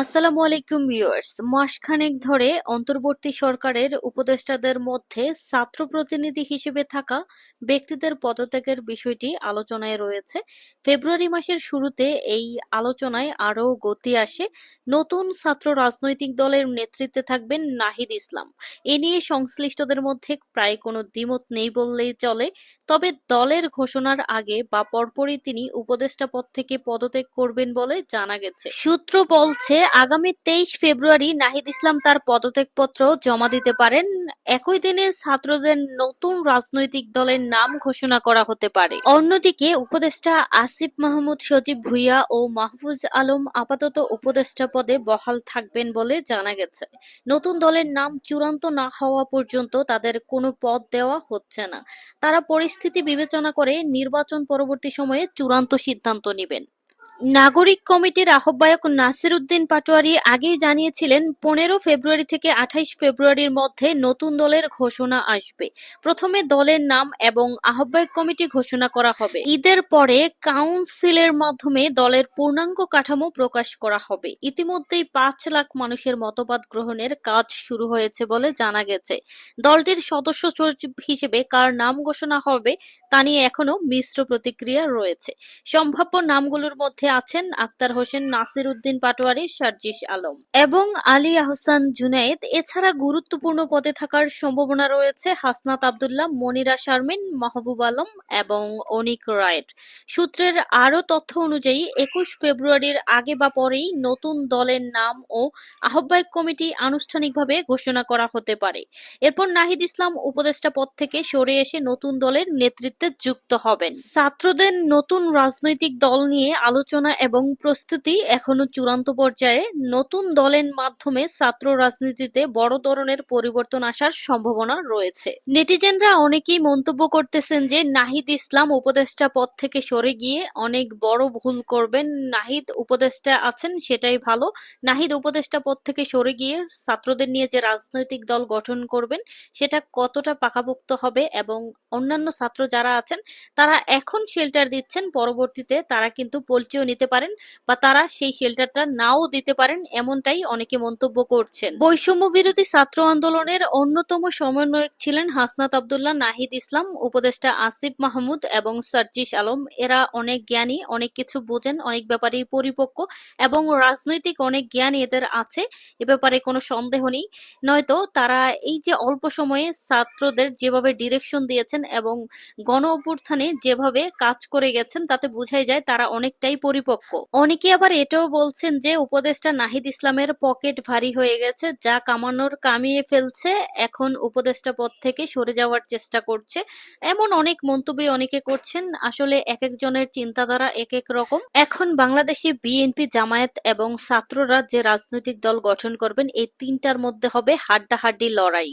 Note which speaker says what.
Speaker 1: আসসালামু আলাইকুম ভিউয়ার্স। মাসখানেক ধরে অন্তর্বর্তী সরকারের উপদেষ্টাদের মধ্যে ছাত্র প্রতিনিধি হিসেবে থাকা ব্যক্তিদের পদত্যাগের বিষয়টি আলোচনায় রয়েছে। ফেব্রুয়ারি মাসের শুরুতে এই আলোচনায় আরও গতি আসে। নতুন ছাত্র রাজনৈতিক দলের নেতৃত্বে থাকবেন নাহিদ ইসলাম। এ নিয়ে সংশ্লিষ্টদের মধ্যে প্রায় কোনো দ্বিমত নেই বললেই চলে। তবে দলের ঘোষণার আগে বা পরপরই তিনি উপদেষ্টা পদ থেকে পদত্যাগ করবেন বলে জানা গেছে। সূত্র বলছে, আগামী তেইশ ফেব্রুয়ারি নাহিদ ইসলাম তার পদত্যাগপত্র জমা দিতে পারেন। একই দিনে ছাত্রদের নতুন রাজনৈতিক দলের নাম ঘোষণা করা হতে পারে। অন্যদিকে উপদেষ্টা আসিফ মাহমুদ, সজীব ভুইয়া ও মাহফুজ আলম আপাতত উপদেষ্টা পদে বহাল থাকবেন বলে জানা গেছে। নতুন দলের নাম চূড়ান্ত না হওয়া পর্যন্ত তাদের কোনো পদ দেওয়া হচ্ছে না। তারা পরিস্থিতি বিবেচনা করে নির্বাচন পরবর্তী সময়ে চূড়ান্ত সিদ্ধান্ত নেবেন। নাগরিক কমিটির আহ্বায়ক নাসির উদ্দিন পাটোয়ারি আগেই জানিয়েছিলেন, পনেরো ফেব্রুয়ারি থেকে আঠাইশ ফেব্রুয়ারির মধ্যে নতুন দলের ঘোষণা আসবে। প্রথমে দলের নাম এবং আহ্বায়ক কমিটি ঘোষণা করা হবে। ঈদের পরে কাউন্সিলের মাধ্যমে দলের পূর্ণাঙ্গ কাঠামো প্রকাশ করা হবে। ইতিমধ্যেই পাঁচ লাখ মানুষের মতবাদ গ্রহণের কাজ শুরু হয়েছে বলে জানা গেছে। দলটির সদস্য সচিব হিসেবে কার নাম ঘোষণা হবে তা নিয়ে এখনও মিশ্র প্রতিক্রিয়া রয়েছে। সম্ভাব্য নামগুলোর মধ্যে আছেন আক্তার হোসেন নাসির উদ্দিন পাটোয়ারি, সার্জিস আলম। এবং আলী আহসান জুনায়েদ, এছাড়া গুরুত্বপূর্ণ পদে থাকার সম্ভাবনা রয়েছে হাসনাত আবদুল্লাহ, মনিরা শারমিন, মাহবুব আলম এবং অনিক রায়ের। সূত্রের আরও তথ্য অনুযায়ী, একুশ ফেব্রুয়ারির আগে বা পরেই নতুন দলের নাম ও আহ্বায়ক কমিটি আনুষ্ঠানিকভাবে ঘোষণা করা হতে পারে। এরপর নাহিদ ইসলাম উপদেষ্টা পদ থেকে সরে এসে নতুন দলের নেতৃত্বে যুক্ত হবেন। ছাত্রদের নতুন রাজনৈতিক দল নিয়ে আলোচনা এবং প্রস্তুতি এখনও চূড়ান্ত পর্যায়ে। নতুন দলের মাধ্যমে ছাত্র রাজনীতিতে বড় ধরনের পরিবর্তন আসার সম্ভাবনা রয়েছে। নেটিজেনরা অনেকেই মন্তব্য করতেছেন যে, নাহিদ ইসলাম উপদেষ্টা পদ থেকে সরে গিয়ে অনেক বড় ভুল করবেন। নাহিদ উপদেষ্টা আছেন, সেটাই ভালো। নাহিদ উপদেষ্টা পদ থেকে সরে গিয়ে ছাত্রদের নিয়ে যে রাজনৈতিক দল গঠন করবেন, সেটা কতটা পাকাপোক্ত হবে এবং অন্যান্য ছাত্র যারা আছেন, তারা এখন শেল্টার দিচ্ছেন, পরবর্তীতে তারা কিন্তু পরিচয় নিতে পারেন বা তারা সেই শেল্টারটা নাও দিতে পারেন এমনটাই অনেকে মন্তব্য করছেন। বৈষম্য বিরোধী ছাত্র আন্দোলনের অন্যতম সমন্বয়ক ছিলেন হাসনাত আবদুল্লাহ নাহিদ ইসলাম, উপদেষ্টা আসিফ মাহমুদ এবং সার্জিস আলম। এরা অনেক জ্ঞানী, অনেক কিছু বোঝেন, অনেক ব্যাপারে পরিপক্ক এবং রাজনৈতিক অনেক জ্ঞান এদের আছে, এ ব্যাপারে কোনো সন্দেহ নেই। নয়তো তারা এই যে অল্প সময়ে ছাত্রদের যেভাবে ডিরেকশন দিয়েছেন এবং গণ অভ্যুত্থানে যেভাবে কাজ করে গেছেন, তাতে বোঝাই যায় তারা অনেকটাই পরিপক্ক। অনেকে আবার এটাও বলছেন যে উপদেষ্টা নাহিদ ইসলামের পকেট ভারী হয়ে গেছে, যা কামানোর কামিয়ে ফেলছে, এখন উপদেষ্টা পদ থেকে সরে যাওয়ার চেষ্টা করছে। এমন অনেক মন্তব্য অনেকে করছেন, আসলে এক একজনের চিন্তাধারা এক এক রকম। এখন বাংলাদেশে বিএনপি জামায়াত এবং ছাত্ররা যে রাজনৈতিক দল গঠন করবেন, এই তিনটার মধ্যে হবে হাড্ডাহাড্ডি লড়াই।